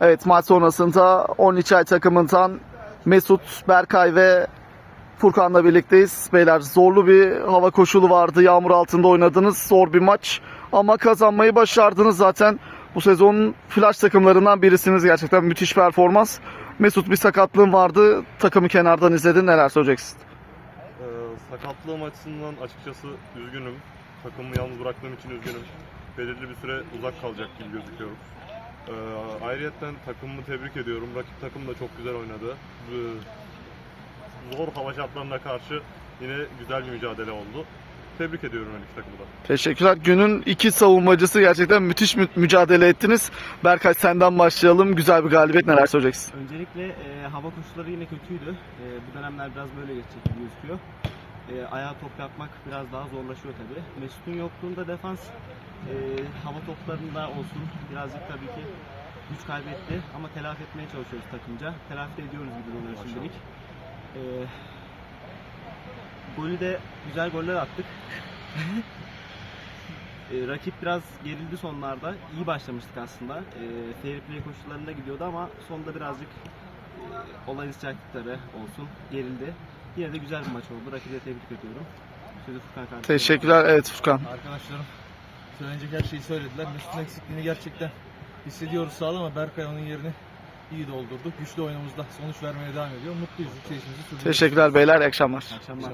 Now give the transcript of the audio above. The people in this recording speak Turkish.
Evet maç sonrasında 13 ay takımından Mesut, Berkay ve Furkan'la birlikteyiz. Beyler zorlu bir hava koşulu vardı. Yağmur altında oynadınız. Zor bir maç. Ama kazanmayı başardınız zaten. Bu sezonun flash takımlarından birisiniz. Gerçekten müthiş performans. Mesut bir sakatlığın vardı. Takımı kenardan izledin. Neler söyleyeceksin? Ee, sakatlığım açısından açıkçası üzgünüm. Takımımı yalnız bıraktığım için üzgünüm. Belirli bir süre uzak kalacak gibi gözüküyorum. Ee, ayrıyeten takımımı tebrik ediyorum. Rakip takım da çok güzel oynadı. Ee, zor hava şartlarına karşı yine güzel bir mücadele oldu. Tebrik ediyorum her iki takımı da. Teşekkürler. Günün iki savunmacısı gerçekten müthiş mü- mücadele ettiniz. Berkay senden başlayalım. Güzel bir galibiyet. Neler söyleyeceksin? Öncelikle e, hava koşulları yine kötüydü. E, bu dönemler biraz böyle geçecek gibi gözüküyor. E, ayağa top yapmak biraz daha zorlaşıyor tabii. Mesut'un yokluğunda defans e, hava toplarında olsun birazcık tabii ki güç kaybetti ama telafi etmeye çalışıyoruz takımca. Telafi ediyoruz gibi oluyor şimdilik. E, golü de güzel goller attık. E, rakip biraz gerildi sonlarda. İyi başlamıştık aslında. E, fair play koşullarında gidiyordu ama sonda birazcık e, olay sıcaklıkları olsun gerildi. Yine de güzel bir maç oldu. Rakibi de tebrik ediyorum. Sözü Furkan kardeşim. Teşekkürler. Evet Furkan. Arkadaşlarım söylenecek her şeyi söylediler. Mesut'un eksikliğini gerçekten hissediyoruz sağda ama Berkay onun yerini iyi doldurdu. Güçlü oyunumuzda sonuç vermeye devam ediyor. Mutluyuz. Yükselişimizi sürdürüyoruz. Teşekkürler beyler. İyi akşamlar. İyi akşamlar.